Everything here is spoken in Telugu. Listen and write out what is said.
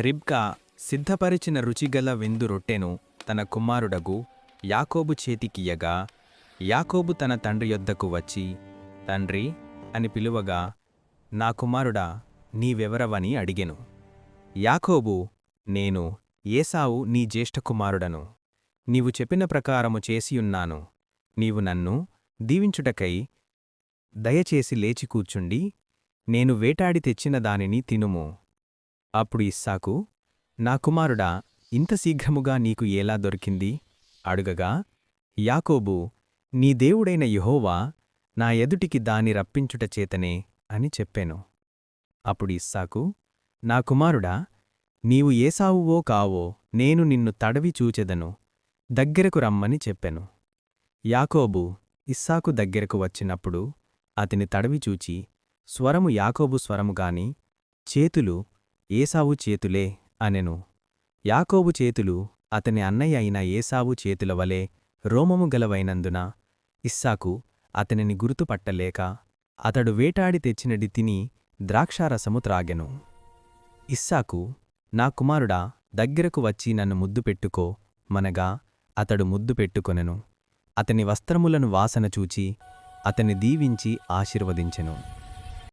రిబ్కా సిద్ధపరిచిన రుచిగల విందు రొట్టెను తన కుమారుడగు యాకోబు చేతికియ్యగా యాకోబు తన తండ్రి యొద్దకు వచ్చి తండ్రి అని పిలువగా నా కుమారుడా నీవెవరవని అడిగెను. యాకోబు నేను ఏసావు నీ జ్యేష్ఠ కుమారుడను. నీవు చెప్పిన ప్రకారము చేసియున్నాను. నీవు నన్ను దీవించుటకై దయచేసి లేచి కూర్చుండి. నేను వేటాడి తెచ్చిన దానిని తినుము. అప్పుడు ఇస్సాకు నా కుమారుడా ఇంత శీఘ్రముగా నీకు ఎలా దొరికింది? అడుగగా యాకోబు నీ దేవుడైన యహోవా నా ఎదుటికి దాని రప్పించుట చేతనే అని చెప్పాను. అప్పుడు ఇస్సాకు నా కుమారుడా నీవు ఏసావువో కావో నేను నిన్ను తడవి చూచెదను దగ్గరకు రమ్మని చెప్పెను. యాకోబు ఇస్సాకు దగ్గరకు వచ్చినప్పుడు అతని తడవి చూచి స్వరము యాకోబు స్వరము గాని చేతులు ఏసావు చేతులే అనెను. యాకోబు చేతులు అతని అన్నయ్య అయిన ఏసావు చేతుల వలె రోమము గలవైనందున ఇస్సాకు అతనిని గుర్తుపట్టలేక అతడు వేటాడి తెచ్చినది తిని ద్రాక్షారసము త్రాగెను. ఇస్సాకు నా కుమారుడా దగ్గరకు వచ్చి నన్ను ముద్దు పెట్టుకో మనగా అతడు ముద్దు పెట్టుకొనెను. అతని వస్త్రములను వాసన చూచి అతని దీవించి ఆశీర్వదించెను.